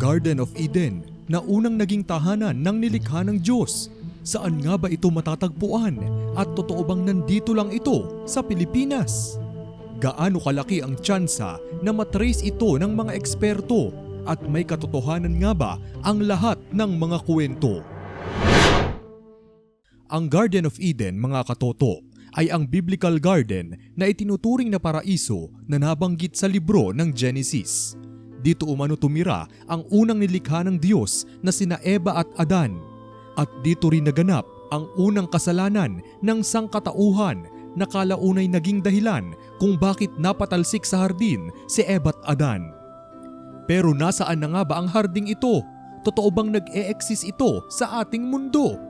Garden of Eden na unang naging tahanan ng nilikha ng Diyos. Saan nga ba ito matatagpuan? At totoo bang nandito lang ito sa Pilipinas? Gaano kalaki ang tsansa na matrace ito ng mga eksperto? At may katotohanan nga ba ang lahat ng mga kwento? Ang Garden of Eden, mga katoto, ay ang biblical garden na itinuturing na paraiso na nabanggit sa libro ng Genesis. Dito umano tumira ang unang nilikha ng Diyos na sina Eva at Adan. At dito rin naganap ang unang kasalanan ng sangkatauhan na kalaunay naging dahilan kung bakit napatalsik sa hardin si Eva at Adan. Pero nasaan na nga ba ang harding ito? Totoo bang nag-e-exist ito sa ating mundo?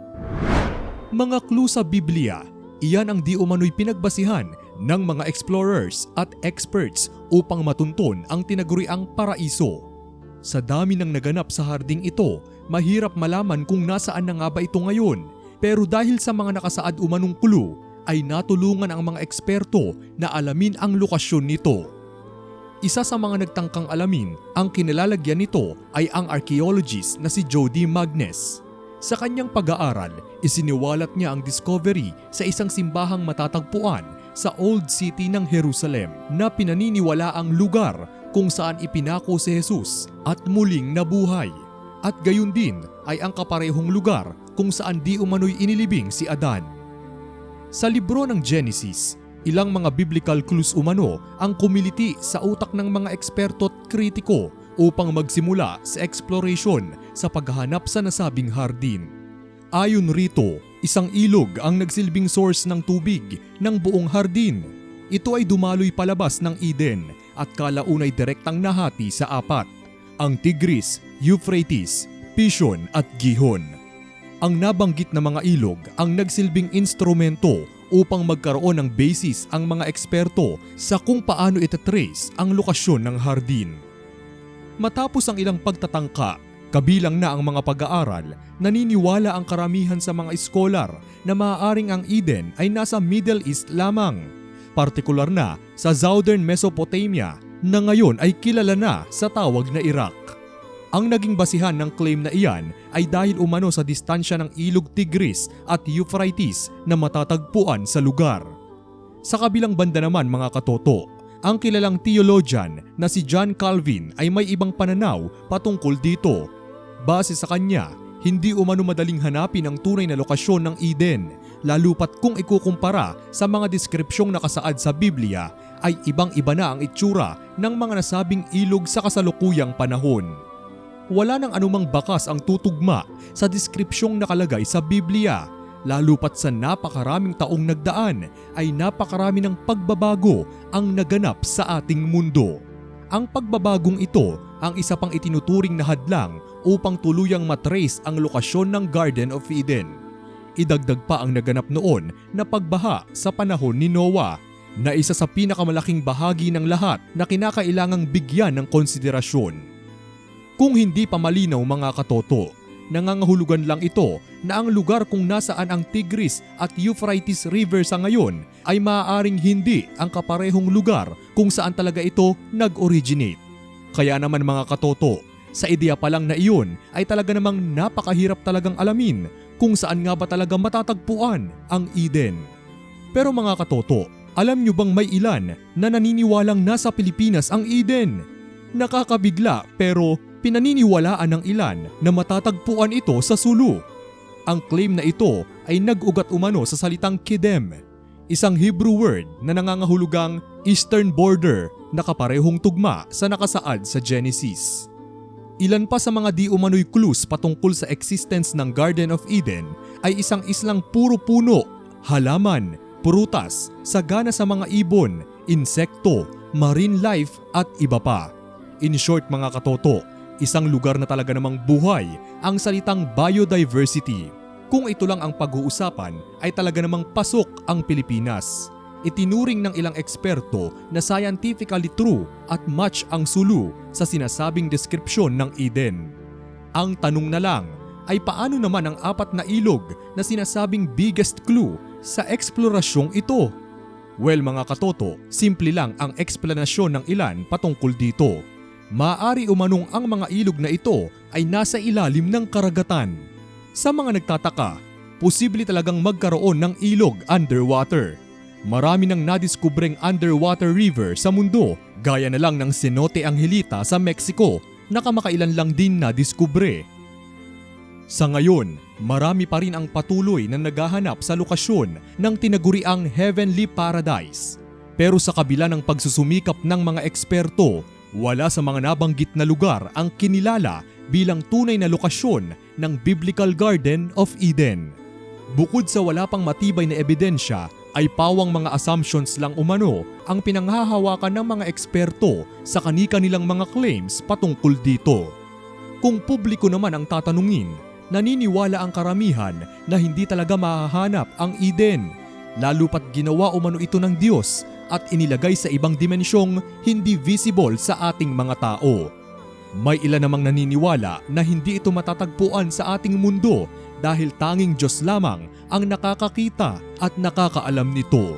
Mga clue sa Biblia, iyan ang di umano'y pinagbasihan ng mga explorers at experts upang matunton ang tinaguriang paraiso. Sa dami ng naganap sa harding ito, mahirap malaman kung nasaan na nga ba ito ngayon. Pero dahil sa mga nakasaad umanong clue, ay natulungan ang mga eksperto na alamin ang lokasyon nito. Isa sa mga nagtangkang alamin ang kinilalagyan nito ay ang archaeologist na si Jody Magnes. Sa kanyang pag-aaral, isiniwalat niya ang discovery sa isang simbahang matatagpuan sa Old City ng Jerusalem na pinaniniwala ang lugar kung saan ipinako si Jesus at muling nabuhay. At gayon din ay ang kaparehong lugar kung saan di umano'y inilibing si Adan. Sa libro ng Genesis, ilang mga biblical clues umano ang kumiliti sa utak ng mga eksperto at kritiko upang magsimula sa exploration sa paghahanap sa nasabing hardin. Ayon rito, isang ilog ang nagsilbing source ng tubig ng buong hardin. Ito ay dumaloy palabas ng Eden at kalaunay direktang nahati sa apat. Ang Tigris, Euphrates, Pishon at Gihon. Ang nabanggit na mga ilog ang nagsilbing instrumento upang magkaroon ng basis ang mga eksperto sa kung paano itatrace ang lokasyon ng hardin. Matapos ang ilang pagtatangka, kabilang na ang mga pag-aaral, naniniwala ang karamihan sa mga iskolar na maaaring ang Eden ay nasa Middle East lamang. Partikular na sa Southern Mesopotamia na ngayon ay kilala na sa tawag na Iraq. Ang naging basihan ng claim na iyan ay dahil umano sa distansya ng ilog Tigris at Euphrates na matatagpuan sa lugar. Sa kabilang banda naman mga katoto, ang kilalang theologian na si John Calvin ay may ibang pananaw patungkol dito. Base sa kanya, hindi umano madaling hanapin ang tunay na lokasyon ng Eden, lalo pat kung ikukumpara sa mga deskripsyong nakasaad sa Biblia ay ibang-iba na ang itsura ng mga nasabing ilog sa kasalukuyang panahon. Wala nang anumang bakas ang tutugma sa deskripsyong nakalagay sa Biblia lalo pat sa napakaraming taong nagdaan ay napakarami ng pagbabago ang naganap sa ating mundo. Ang pagbabagong ito ang isa pang itinuturing na hadlang upang tuluyang matrace ang lokasyon ng Garden of Eden. Idagdag pa ang naganap noon na pagbaha sa panahon ni Noah na isa sa pinakamalaking bahagi ng lahat na kinakailangang bigyan ng konsiderasyon. Kung hindi pa malinaw mga katoto, nangangahulugan lang ito na ang lugar kung nasaan ang Tigris at Euphrates River sa ngayon ay maaaring hindi ang kaparehong lugar kung saan talaga ito nag-originate. Kaya naman mga katoto, sa ideya pa lang na iyon ay talaga namang napakahirap talagang alamin kung saan nga ba talaga matatagpuan ang Eden. Pero mga katoto, alam nyo bang may ilan na naniniwalang nasa Pilipinas ang Eden? Nakakabigla pero pinaniniwalaan ng ilan na matatagpuan ito sa Sulu. Ang claim na ito ay nag-ugat umano sa salitang Kidem, isang Hebrew word na nangangahulugang eastern border na kaparehong tugma sa nakasaad sa Genesis. Ilan pa sa mga di umano'y clues patungkol sa existence ng Garden of Eden ay isang islang puro puno, halaman, prutas, sagana sa mga ibon, insekto, marine life at iba pa. In short mga katoto, isang lugar na talaga namang buhay ang salitang biodiversity. Kung ito lang ang pag-uusapan ay talaga namang pasok ang Pilipinas. Itinuring ng ilang eksperto na scientifically true at match ang sulu sa sinasabing deskripsyon ng Eden. Ang tanong na lang ay paano naman ang apat na ilog na sinasabing biggest clue sa eksplorasyong ito? Well mga katoto, simple lang ang eksplanasyon ng ilan patungkol dito. Maari umanong ang mga ilog na ito ay nasa ilalim ng karagatan. Sa mga nagtataka, posible talagang magkaroon ng ilog underwater. Marami nang nadiskubreng underwater river sa mundo gaya na lang ng Cenote Angelita sa Mexico na kamakailan lang din nadiskubre. Sa ngayon, marami pa rin ang patuloy na naghahanap sa lokasyon ng tinaguriang Heavenly Paradise. Pero sa kabila ng pagsusumikap ng mga eksperto, wala sa mga nabanggit na lugar ang kinilala bilang tunay na lokasyon ng Biblical Garden of Eden. Bukod sa wala pang matibay na ebidensya, ay pawang mga assumptions lang umano ang pinanghahawakan ng mga eksperto sa kani-kanilang mga claims patungkol dito. Kung publiko naman ang tatanungin, naniniwala ang karamihan na hindi talaga mahahanap ang Eden, lalo pat ginawa umano ito ng Diyos at inilagay sa ibang dimensyong hindi visible sa ating mga tao. May ilan namang naniniwala na hindi ito matatagpuan sa ating mundo dahil tanging Diyos lamang ang nakakakita at nakakaalam nito.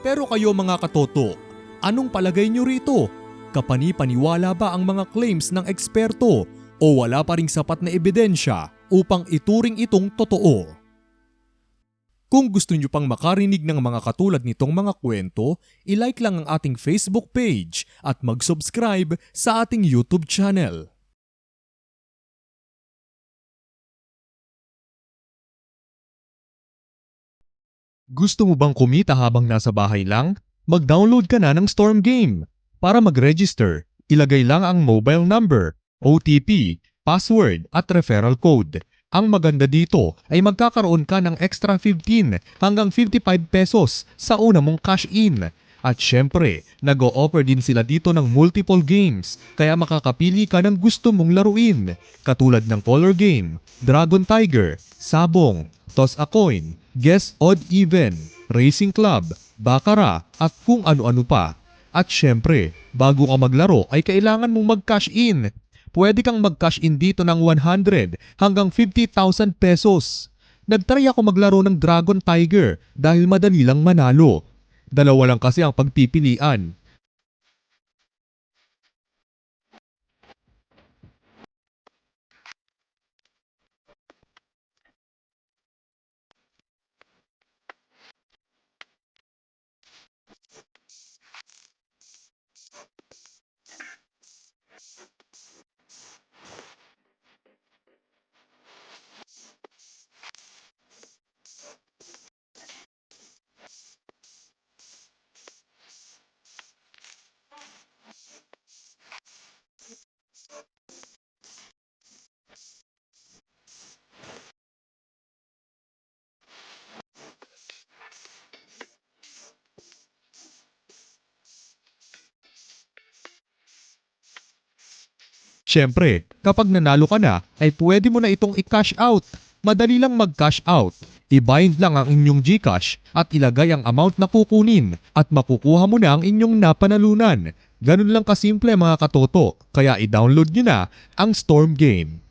Pero kayo mga katoto, anong palagay nyo rito? Kapani-paniwala ba ang mga claims ng eksperto o wala pa ring sapat na ebidensya upang ituring itong totoo? Kung gusto nyo pang makarinig ng mga katulad nitong mga kwento, ilike lang ang ating Facebook page at mag-subscribe sa ating YouTube channel. Gusto mo bang kumita habang nasa bahay lang? Mag-download ka na ng Storm Game. Para mag-register, ilagay lang ang mobile number, OTP, password at referral code. Ang maganda dito ay magkakaroon ka ng extra 15 hanggang 55 pesos sa una mong cash in. At syempre, nag-o-offer din sila dito ng multiple games kaya makakapili ka ng gusto mong laruin. Katulad ng Color Game, Dragon Tiger, Sabong, Toss a Coin, Guess Odd Even, Racing Club, Baccarat at kung ano-ano pa. At syempre, bago ka maglaro ay kailangan mong mag-cash in pwede kang mag-cash in dito ng 100 hanggang 50,000 pesos. Nagtry ako maglaro ng Dragon Tiger dahil madali lang manalo. Dalawa lang kasi ang pagpipilian. Siyempre, kapag nanalo ka na, ay pwede mo na itong i-cash out. Madali lang mag-cash out. I-bind lang ang inyong GCash at ilagay ang amount na kukunin at makukuha mo na ang inyong napanalunan. Ganun lang kasimple mga katoto, kaya i-download nyo na ang Storm Game.